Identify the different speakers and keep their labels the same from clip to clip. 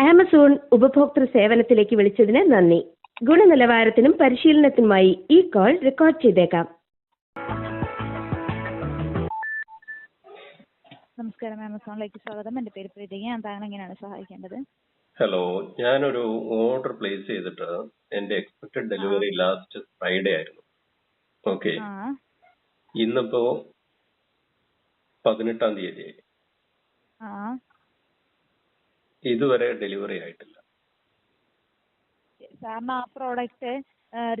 Speaker 1: Amazon ഉപഭോക്തൃ സേവനത്തിലേക്ക് വിളിച്ചതിന് നന്ദി. ഗുണനിലവാരത്തിനും പരിശീലനത്തിനുമായി ഈ കോൾ റെക്കോർഡ് ചെയ്തേക്കാം.
Speaker 2: നമസ്കാരം ആമസോണിലേക്ക് സ്വാഗതം. എന്റെ പേര് പ്രീതി ഞാൻ താങ്കൾ എങ്ങനെയാണ് സഹായിക്കേണ്ടത്?
Speaker 3: ഹലോ ഞാനൊരു ഓർഡർ പ്ലേസ് ചെയ്തിട്ട് എന്റെ എക്സ്പെക്ടഡ് ഡെലിവറി ലാസ്റ്റ് ഫ്രൈഡേ ആയിരുന്നു. ഓക്കെ.
Speaker 2: ആ.
Speaker 3: ഇന്നിപ്പോ പതിനെട്ടാം തീയതി
Speaker 2: ആ.
Speaker 3: ഇതുവരെ ഡെലിവറി ആയിട്ടില്ല.
Speaker 2: സാറിന് ആ പ്രോഡക്റ്റ്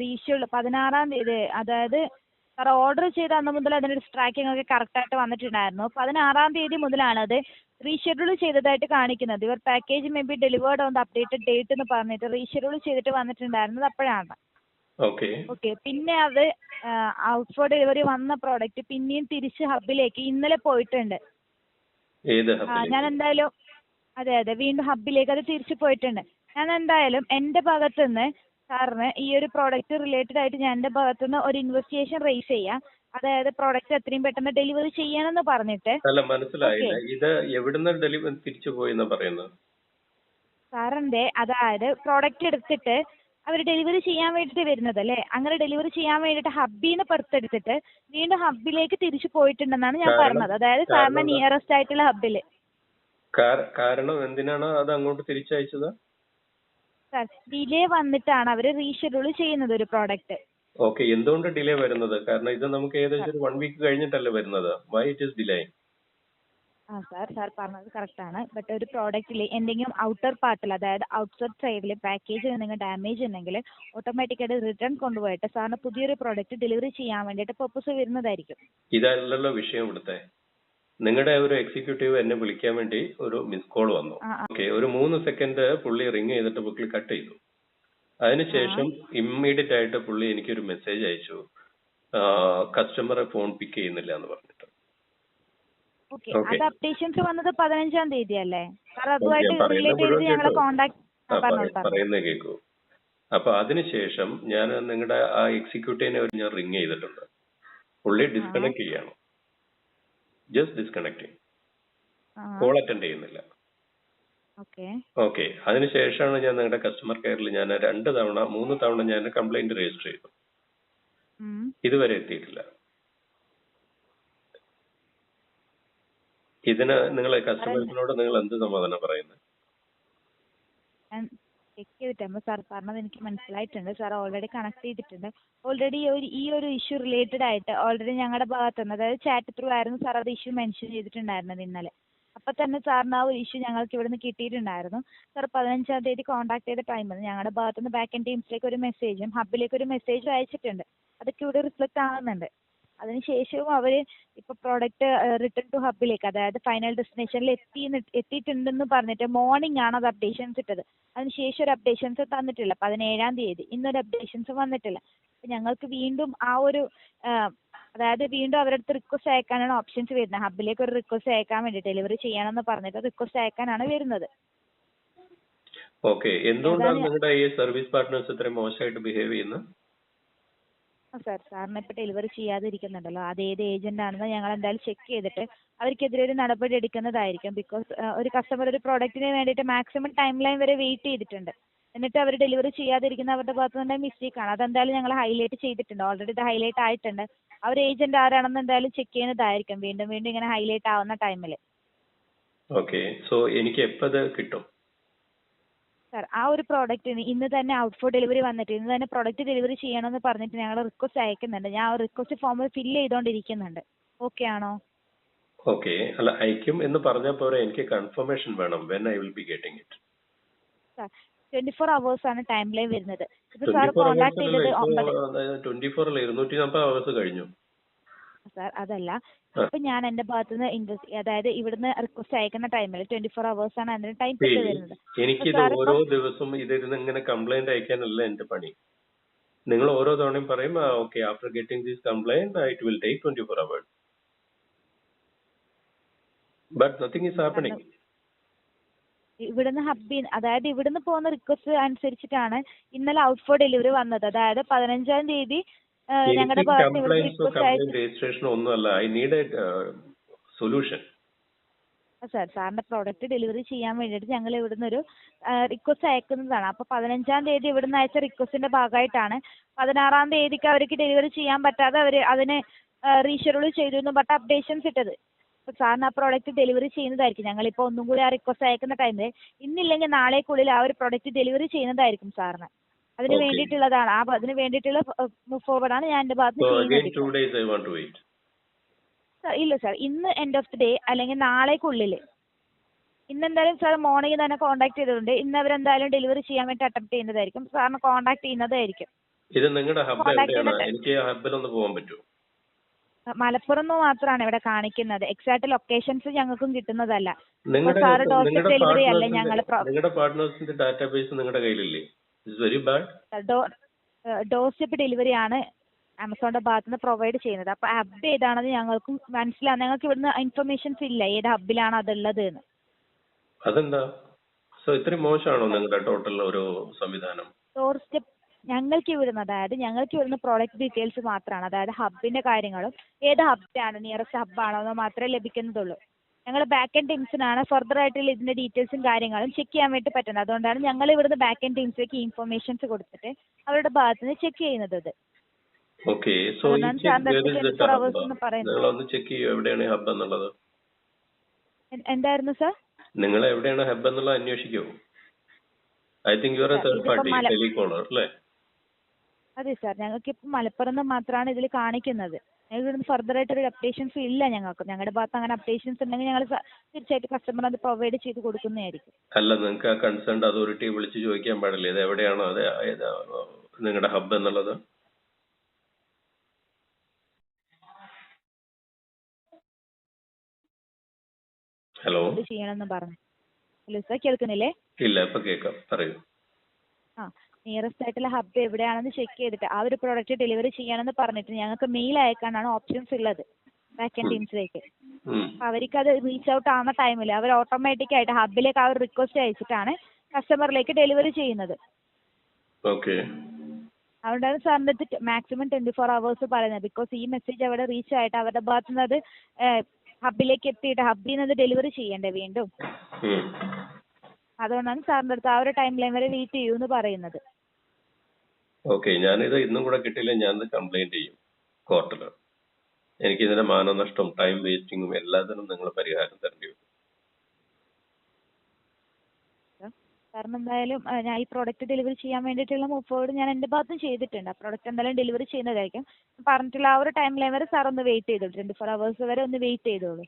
Speaker 2: റീഷെഡ്യൂൾ പതിനാറാം തീയതി അതായത് സാർ ഓർഡർ ചെയ്ത അന്ന് മുതൽ അതിനൊരു ട്രാക്കിംഗ് ഒക്കെ കറക്റ്റ് ആയിട്ട് വന്നിട്ടുണ്ടായിരുന്നു. പതിനാറാം തീയതി മുതലാണ് അത് റീഷെഡ്യൂൾ ചെയ്തതായിട്ട് കാണിക്കുന്നത്. ഇവർ package may be delivered on the updated date എന്ന് പറഞ്ഞിട്ട് റീഷെഡ്യൂൾ ചെയ്തിട്ട് വന്നിട്ടുണ്ടായിരുന്നത് അപ്പോഴാണ്.
Speaker 3: ഓക്കെ
Speaker 2: ഓക്കെ പിന്നെ അത് ഔട്ട് ഫോർ ഡെലിവറി വന്ന പ്രോഡക്റ്റ് പിന്നെയും തിരിച്ച് ഹബിലേക്ക് ഇന്നലെ പോയിട്ടുണ്ട്. ഞാൻ എന്തായാലും അതെ അതെ. വീണ്ടും ഹബ്ബിലേക്ക് അത് തിരിച്ചു പോയിട്ടുണ്ട്. ഞാൻ എന്തായാലും എന്റെ ഭാഗത്തു നിന്ന് സാറിന് ഈ ഒരു പ്രോഡക്റ്റ് റിലേറ്റഡ് ആയിട്ട് ഞാൻ എന്റെ ഭാഗത്തു നിന്ന് ഒരു ഇൻവെസ്റ്റിഗേഷൻ റേസ് ചെയ്യാം. അതായത് പ്രോഡക്റ്റ് എത്രയും പെട്ടെന്ന് ഡെലിവറി ചെയ്യണമെന്ന് പറഞ്ഞിട്ട്.
Speaker 3: അല്ല മനസ്സിലായില്ല. ഇത് എവിടുന്ന് ഡെലിവറി തിരിച്ചു പോയെന്ന് പറയുന്നത്
Speaker 2: സാറിന്റെ അതായത് പ്രോഡക്റ്റ് എടുത്തിട്ട് അവർ ഡെലിവറി ചെയ്യാൻ വേണ്ടിട്ട് വരുന്നത് അല്ലേ? അങ്ങനെ ഡെലിവറി ചെയ്യാൻ വേണ്ടിട്ട് ഹബ്ബിൽ നിന്ന് പുറത്തെടുത്തിട്ട് വീണ്ടും ഹബ്ബിലേക്ക് തിരിച്ചു പോയിട്ടുണ്ടെന്നാണ് ഞാൻ പറഞ്ഞത്. അതായത്
Speaker 3: സാറിന്റെ
Speaker 2: നിയറസ്റ്റ് ആയിട്ടുള്ള
Speaker 3: കാര- കാരണം എന്തിനാണ് അത് അങ്ങോട്ട് തിരിച്ചയച്ചത്?
Speaker 2: സർ ഡിലേ വന്നിട്ടാണ് അവർ റീഷെഡ്യൂൾ ചെയ്യുന്നത് ഒരു പ്രോഡക്റ്റ്.
Speaker 3: ഓക്കെ എന്തുകൊണ്ട് ഡിലേ വരുന്നത്? കാരണം ഇത് നമുക്ക് ഏകദേശം ഒരു വൺ വീക്ക് കഴിഞ്ഞിട്ടല്ലേ വരുന്നത്. വൈ ഇറ്റ് ഇസ് ഡിലേ
Speaker 2: ആ സാർ സാർ പറഞ്ഞത് കറക്റ്റ് ആണ് ബട്ട് ഒരു പ്രോഡക്റ്റിൽ എന്തെങ്കിലും ഔട്ടർ പാർട്ടിൽ അതായത് ഔട്ട്സൈഡ് സൈഡിൽ പാക്കേജിൽ എന്തെങ്കിലും ഡാമേജ് ഉണ്ടെങ്കിൽ ഓട്ടോമാറ്റിക്കായിട്ട് റിട്ടേൺ കൊണ്ടുപോയിട്ട് സാറിന് പുതിയൊരു പ്രോഡക്റ്റ് ഡെലിവറി ചെയ്യാൻ വേണ്ടിയിട്ട് പർപ്പസ് വരുന്നതായിരിക്കും.
Speaker 3: ഇതല്ലല്ലോ വിഷയം ഇവിടുത്തെ. നിങ്ങളുടെ ഒരു എക്സിക്യൂട്ടീവ് എന്നെ വിളിക്കാൻ വേണ്ടി ഒരു മിസ് കോൾ വന്നു. ഓക്കെ ഒരു മൂന്ന് സെക്കൻഡ് പുള്ളി റിങ് ചെയ്തിട്ട് പുള്ളി കട്ട് ചെയ്തു. അതിനുശേഷം ഇമ്മീഡിയറ്റ് ആയിട്ട് പുള്ളി എനിക്കൊരു മെസ്സേജ് അയച്ചു. കസ്റ്റമറെ ഫോൺ പിക്ക് ചെയ്യുന്നില്ല എന്ന് പറഞ്ഞിട്ട്.
Speaker 2: അത് അപ്ഡേഷൻസ് വന്നത് പതിനഞ്ചാം തീയതി അല്ലേ സാർ അതുമായിട്ട്
Speaker 3: പറയുന്നത്
Speaker 2: റിലേറ്റ് ഞങ്ങളെ
Speaker 3: കേൾക്കൂ അപ്പൊ അതിനുശേഷം ഞാൻ നിങ്ങളുടെ ആ എക്സിക്യൂട്ടീവിനെ ഞാൻ റിങ് ചെയ്തിട്ടുണ്ട്. പുള്ളി ഡിസ്കണക്ട് ചെയ്യാണ്. ജസ്റ്റ് ഡിസ്കണക്ടിങ് കോൾ അറ്റൻഡ് ചെയ്യുന്നില്ല.
Speaker 2: ഓക്കെ.
Speaker 3: ഓക്കെ. അതിനുശേഷമാണ് ഞാൻ നിങ്ങളുടെ കസ്റ്റമർ കെയറിൽ ഞാൻ രണ്ട് തവണ മൂന്ന് തവണ ഞാൻ കംപ്ലൈന്റ് രജിസ്റ്റർ ചെയ്തു. ഇതുവരെ എത്തിയിട്ടില്ല. ഇതിന് നിങ്ങൾ കസ്റ്റമേഴ്സിനോട് നിങ്ങൾ എന്ത് സമാധാനം പറയുന്നത്
Speaker 2: ചെക്ക് ചെയ്തിട്ടാകുമ്പോൾ സാർ പറഞ്ഞത് എനിക്ക് മനസ്സിലായിട്ടുണ്ട്. സാർ ഓൾറെഡി കണക്ട് ചെയ്തിട്ടുണ്ട്. ഓൾറെഡി ഒരു ഈ ഒരു ഇഷ്യൂ റിലേറ്റഡ് ആയിട്ട് ഓൾറെഡി ഞങ്ങളുടെ ഭാഗത്ത് നിന്ന് അതായത് ചാറ്റ് ത്രൂ ആയിരുന്നു സാർ അത് ഇഷ്യൂ മെൻഷൻ ചെയ്തിട്ടുണ്ടായിരുന്നത് ഇന്നലെ. അപ്പോൾ തന്നെ സാറിന് ആ ഒരു ഇഷ്യൂ ഞങ്ങൾക്ക് ഇവിടുന്ന് കിട്ടിയിട്ടുണ്ടായിരുന്നു. സാർ പതിനഞ്ചാം തീയതി കോൺടാക്ട് ചെയ്ത ടൈമിൽ ഞങ്ങളുടെ ഭാഗത്ത് നിന്ന് ബാക്ക് എൻഡ് ടീംസിലേക്ക് ഒരു മെസ്സേജും ഹബിലേക്ക് ഒരു മെസ്സേജും അയച്ചിട്ടുണ്ട്. അതൊക്കെ ഇവിടെ റിഫ്ലക്ട് ആകുന്നുണ്ട് അതിനുശേഷവും അവർ ഇപ്പോൾ പ്രോഡക്റ്റ് റിട്ടേൺ ടു ഹബ്ബിലേക്ക് അതായത് ഫൈനൽ ഡെസ്റ്റിനേഷനിൽ എത്തി എത്തിയിട്ടുണ്ടെന്ന് പറഞ്ഞിട്ട് മോർണിംഗ് ആണ് അത് അപ്ഡേഷൻസ് ഇട്ടത്. അതിനുശേഷം ഒരു അപ്ഡേഷൻസ് തന്നിട്ടില്ല. പതിനേഴാം തീയതി. ഇന്നൊരു അപ്ഡേഷൻസ് വന്നിട്ടില്ല. അപ്പം ഞങ്ങൾക്ക് വീണ്ടും ആ ഒരു അതായത് വീണ്ടും അവരുടെ അടുത്ത് റിക്വസ്റ്റ് അയക്കാനാണ് ഓപ്ഷൻസ് വരുന്നത്. ഹബ്ബിലേക്ക് ഒരു റിക്വസ്റ്റ് അയക്കാൻ വേണ്ടി ഡെലിവറി ചെയ്യണമെന്ന് പറഞ്ഞിട്ട് റിക്വസ്റ്റ് അയക്കാനാണ് വരുന്നത്.
Speaker 3: ഓക്കെ എന്തുകൊണ്ടാണ് നിങ്ങളുടെ ഈ സർവീസ് പാർട്ട്നേഴ്സ് ഇത്രയും മോശമായിട്ട് ബിഹേവ് ചെയ്യുന്നത്?
Speaker 2: സാർ സാറിന് ഇപ്പോൾ ഡെലിവറി ചെയ്യാതിരിക്കുന്നുണ്ടല്ലോ. അത് ഏത് ഏജന്റ് ആണെന്ന് ഞങ്ങൾ എന്തായാലും ചെക്ക് ചെയ്തിട്ട് അവർക്കെതിരെ ഒരു നടപടി എടുക്കുന്നതായിരിക്കും. ബിക്കോസ് ഒരു കസ്റ്റമർ ഒരു പ്രോഡക്റ്റിന് വേണ്ടിയിട്ട് മാക്സിമം ടൈം ലൈൻ വരെ വെയിറ്റ് ചെയ്തിട്ടുണ്ട്. എന്നിട്ട് അവർ ഡെലിവറി ചെയ്യാതിരിക്കുന്ന അവരുടെ ഭാഗത്ത് തന്നെ മിസ്റ്റേക്ക് ആണ്. അതെന്തായാലും ഞങ്ങൾ ഹൈലൈറ്റ് ചെയ്തിട്ടുണ്ട്. ഓൾറെഡി ഇത് ഹൈലൈറ്റ് ആയിട്ടുണ്ട്. അവർ ഏജന്റ് ആരാണെന്ന് എന്തായാലും ചെക്ക് ചെയ്യുന്നതായിരിക്കും. വീണ്ടും വീണ്ടും ഇങ്ങനെ ഹൈലൈറ്റ് ആവുന്ന ടൈമിൽ
Speaker 3: ഓക്കെ സോ എനിക്ക് എപ്പോൾ ഇത് കിട്ടും?
Speaker 2: സാർ ആ ഒരു പ്രോഡക്റ്റിന് ഇന്ന് തന്നെ ഔട്ട് ഫോർ ഡെലിവറി വന്നിട്ട് ഇന്ന് തന്നെ പ്രോഡക്റ്റ് ഡെലിവറി ചെയ്യണമെന്ന് പറഞ്ഞിട്ട് ഞങ്ങൾ റിക്വസ്റ്റ് അയക്കുന്നുണ്ട്. ഞാൻ ആ റിക്വസ്റ്റ് ഫോമിൽ ഫിൽ ചെയ്തുകൊണ്ടിരിക്കുന്നുണ്ട് ഓക്കെ ആണോ?
Speaker 3: ഓക്കെ അല്ല അയക്കും എന്ന് പറഞ്ഞാൽ പോരെ എനിക്ക് കൺഫർമേഷൻ വേണം. When I will be getting it
Speaker 2: sir twenty four hours ആണ് ടൈം ലൈൻ വരുന്നത് ഇത് സാർ കോൺടാക്ട് ചെയ്തത്
Speaker 3: ഇരുന്നൂറ്റി നാൽപ്പത് അവേഴ്സ് കഴിഞ്ഞു.
Speaker 2: സാർ അതല്ല. ഇപ്പോ ഞാൻ എന്റെ ഭാഗത്തുനിന്ന് ഇൻവെസ്റ്റ് അതായത് ഇവിടുന്ന് റിക്വസ്റ്റ് അയക്കുന്ന ടൈമിൽ ട്വന്റി ഫോർ അവേഴ്സ് ആണ് അതിന് ടൈം പീരീഡ് വരുന്നത്
Speaker 3: എനിക്കിത് ഓരോ ദിവസവും ഇതിരുന്ന് ഇങ്ങനെ കംപ്ലൈന്റ് അയക്കാനല്ല എന്റെ പണി. നിങ്ങൾ ഓരോ തവണയും പറയും okay after getting this complaint it will take twenty four hours but nothing is happening
Speaker 2: ഇവിടുന്ന് ഹബ്ബി അതായത് ഇവിടുന്ന് പോകുന്ന റിക്വസ്റ്റ് അനുസരിച്ചിട്ടാണ് ഇന്നലെ ഔട്ട് ഫോർ ഡെലിവറി വന്നത്. അതായത് പതിനഞ്ചാം തീയതി
Speaker 3: എനിക്ക് രജിസ്ട്രേഷനോ I need a solution
Speaker 2: sir സാറിന്റെ പ്രോഡക്റ്റ് ഡെലിവറി ചെയ്യാൻ വേണ്ടിയിട്ട് ഞങ്ങൾ ഇവിടുന്ന് ഒരു റിക്വസ്റ്റ് അയക്കുന്നതാണ്. അപ്പോൾ പതിനഞ്ചാം തീയതി ഇവിടുന്ന് അയച്ച റിക്വസ്റ്റിന്റെ ഭാഗമായിട്ടാണ്. പതിനാറാം തീയതിക്ക് അവർക്ക് ഡെലിവറി ചെയ്യാൻ പറ്റാതെ അവർ അതിന് റീഷെഡ്യൂൾ ചെയ്തു എന്ന് പറഞ്ഞിട്ട് അപ്ഡേഷൻസ് ഇട്ടത്. അപ്പോൾ സാറിന് ആ പ്രോഡക്റ്റ് ഡെലിവറി ചെയ്യുന്നതായിരിക്കും. ഞങ്ങളിപ്പോൾ ഒന്നും കൂടി ആ റിക്വസ്റ്റ് അയക്കുന്ന ടൈമിൽ ഇന്നില്ലെങ്കിൽ നാളേക്കുള്ളിൽ ആ ഒരു പ്രോഡക്റ്റ് ഡെലിവറി ചെയ്യുന്നതായിരിക്കും സാറിന്. അതിന്. വേണ്ടിയിട്ടുള്ളതാണ്. ആ അതിന് വേണ്ടിയിട്ടുള്ള മൂവ് ഫോർവേഡാണ് ഞാൻ എന്റെ ഭാഗത്ത് ഇല്ല സാർ ഇന്ന് എൻഡ് ഓഫ് ദി ഡേ അല്ലെങ്കിൽ നാളേക്കുള്ളിൽ. ഇന്ന് എന്തായാലും സാർ മോർണിംഗ് തന്നെ കോൺടാക്ട് ചെയ്തിട്ടുണ്ട്. ഇന്ന് അവരെന്തായാലും ഡെലിവറി ചെയ്യാൻ വേണ്ടി അറ്റംപ്റ്റ് ചെയ്യുന്നതായിരിക്കും. സാറിന് കോൺടാക്ട് ചെയ്യുന്നതായിരിക്കും.
Speaker 3: ഇത് നിങ്ങളുടെ ഹബ്ബ് എവിടെയാണ്. എനിക്ക് ആ ഹബ്ബിലൊന്ന് പോകാൻ പറ്റുമോ?
Speaker 2: മലപ്പുറം എന്ന് മാത്രമാണ് ഇവിടെ കാണിക്കുന്നത്. എക്സാക്ട് ലൊക്കേഷൻസ് ഞങ്ങൾക്കും കിട്ടുന്നതല്ല.
Speaker 3: നിങ്ങളുടെ
Speaker 2: ഡോർ
Speaker 3: നിങ്ങളുടെ
Speaker 2: ഡെലിവറി അല്ല
Speaker 3: പാർട്ട്നേഴ്സിന്റെ
Speaker 2: ഞങ്ങൾ
Speaker 3: നിങ്ങളുടെ പാർട്ട്നേഴ്സിന്റെ ഡാറ്റാബേസ് നിങ്ങളുടെ കയ്യിലില്ലേ? It's very bad
Speaker 2: doorstep delivery ആണ് ആമസോണിന്റെ ഭാഗത്ത് നിന്ന് പ്രൊവൈഡ് ചെയ്യുന്നത്. അപ്പോൾ ഹബ് ഏതാണെന്ന് ഞങ്ങൾക്ക് മനസ്സിലാവും ഞങ്ങൾക്ക് ഇവിടുന്ന് ഇൻഫർമേഷൻസ് ഇല്ല ഏത് ഹബിലാണ് അതുള്ളത് എന്ന്.
Speaker 3: അതെന്താ? സോ ഇത്രയും മോശമാണോ നിങ്ങളുടെ ടോട്ടൽ ഒരു സംവിധാനം?
Speaker 2: ഡോർ സ്റ്റെപ്പ് ഞങ്ങൾക്ക് ഇവിടുന്ന് അതായത് ഞങ്ങൾക്ക് ഇവിടുന്ന് പ്രോഡക്റ്റ് ഡീറ്റെയിൽസ് മാത്രമാണ്. അതായത് ഹബിന്റെ കാര്യങ്ങളും ഏത് ആണ് നിയറസ്റ്റ് ആണോ എന്ന് മാത്രമേ ലഭിക്കുന്നതുള്ളൂ ഞങ്ങൾ ബാക്ക് എൻഡ് ടീംസിനാണ് ഫർദർ ആയിട്ടുള്ള ഇതിന്റെ ഡീറ്റെയിൽസും കാര്യങ്ങളും ചെക്ക് ചെയ്യാൻ വേണ്ടി പറ്റുന്നത്. അതുകൊണ്ടാണ് ഞങ്ങൾ ഇവിടുന്ന് ബാക്ക് എൻഡ് ടീംസിലേക്ക് ഇൻഫർമേഷൻസ് കൊടുത്തിട്ട് അവരുടെ ഭാഗത്ത് നിന്ന് ചെക്ക് ചെയ്യുന്നത് ഇത്.
Speaker 3: ഓക്കെ സോ ഈ
Speaker 2: അതാണ് സാറിന്റെ അടുത്ത് 24 hours എന്ന് പറയുന്നത്.
Speaker 3: നിങ്ങളൊന്ന് ചെക്ക് ചെയ്യൂ എവിടെയാണ് ഹബ് എന്നുള്ളത്?
Speaker 2: എന്തായിരുന്നു സർ?
Speaker 3: നിങ്ങൾ എവിടെയാണ് ഹബ് എന്നുള്ളത് അന്വേഷിക്കൂ? I think you are a third party telecaller അല്ലേ?
Speaker 2: അതെ സാർ ഞങ്ങൾക്ക് ഇപ്പം മലപ്പുറം മാത്രമാണ് ഇതിൽ കാണിക്കുന്നത്. ഇവിടുന്ന് ഫർദർ ആയിട്ട് ഒരു അപ്ഡേഷൻസ് ഇല്ല ഞങ്ങൾക്ക്. ഞങ്ങളുടെ ഭാഗത്ത് അങ്ങനെ അപ്ഡേഷൻസ് ഉണ്ടെങ്കിൽ ഞങ്ങൾ തീർച്ചയായിട്ടും കസ്റ്റമർ അത് പ്രൊവൈഡ് ചെയ്ത് കൊടുക്കുന്നതായിരിക്കും.
Speaker 3: അല്ല നിങ്ങൾക്ക് ആ കൺസേൺ അതോറിറ്റിയെ വിളിച്ച് ചോദിക്കാൻ പാടില്ലേ. ഇത് എവിടെയാണ്? അത് നിങ്ങളുടെ ഹബ്ബ് എന്നുള്ളത്. ഹലോ?
Speaker 2: ചെയ്യണമെന്ന് പറഞ്ഞു. ഹലോ സാർ കേൾക്കുന്നില്ലേ?
Speaker 3: ഇല്ല ഇപ്പൊ കേൾക്കാം. പറയൂ.
Speaker 2: ആ നിയറസ്റ്റ് ആയിട്ടുള്ള ഹബ് എവിടെയാണെന്ന് ചെക്ക് ചെയ്തിട്ട് ആ ഒരു പ്രോഡക്റ്റ് ഡെലിവറി ചെയ്യണമെന്ന് പറഞ്ഞിട്ട് ഞങ്ങൾക്ക് മെയിൽ അയക്കാനാണ് ഓപ്ഷൻസ് ഉള്ളത് ബാക്ക് എൻഡ് ടീംസിലേക്ക് അവർക്ക് അത് റീച്ച് ഔട്ട് ആവുന്ന ടൈമിൽ അവർ ഓട്ടോമാറ്റിക് ആയിട്ട് ഹബിലേക്ക് ആ ഒരു റിക്വസ്റ്റ് അയച്ചിട്ടാണ് കസ്റ്റമറിലേക്ക് ഡെലിവറി ചെയ്യുന്നത്.
Speaker 3: ഓക്കെ
Speaker 2: അതുകൊണ്ടാണ് സാറിന്റെ അടുത്ത് മാക്സിമം ട്വന്റി ഫോർ അവേഴ്സ് പറയുന്നത്. ബിക്കോസ് ഈ മെസ്സേജ് അവിടെ റീച്ച് ആയിട്ട് അവരുടെ ഭാഗത്തുനിന്ന് അത് ഹബിലേക്ക് എത്തിയിട്ട് ഹബിൽ നിന്ന് അത് ഡെലിവറി ചെയ്യണ്ടേ വീണ്ടും. അതുകൊണ്ടാണ് സാറിന്റെ അടുത്ത് ആ ഒരു ടൈം ലൈൻ വരെ വെയിറ്റ് ചെയ്യൂ എന്ന് പറയുന്നത്.
Speaker 3: ഓക്കെ ഞാനിത് ഇന്നും കൂടെ കിട്ടിയില്ല ഞാനിത് കംപ്ലൈന്റ് ചെയ്യും കോർട്ടിൽ എനിക്ക് ഇതിന്റെ മാനനഷ്ടം ടൈം വേസ്റ്റിങ്ങും എല്ലാത്തിനും നിങ്ങൾ പരിഹാരം തരേണ്ടി വരും.
Speaker 2: കാരണം എന്തായാലും ഞാൻ ഈ പ്രോഡക്റ്റ് ഡെലിവറി ചെയ്യാൻ വേണ്ടിയിട്ടുള്ള മൂവ് ഫോർവേഡ് ഞാൻ എന്റെ ഭാഗത്തും ചെയ്തിട്ടുണ്ട്. ആ പ്രോഡക്റ്റ് എന്തായാലും ഡെലിവറി ചെയ്യുന്നതായിരിക്കും. പറഞ്ഞിട്ടുള്ള ആ ഒരു ടൈം ലൈൻ വരെ സാർ ഒന്ന് വെയിറ്റ് ചെയ്തോളൂ. ട്വന്റി ഫോർ അവേഴ്സ് വരെ ഒന്ന് വെയിറ്റ് ചെയ്തോളൂ.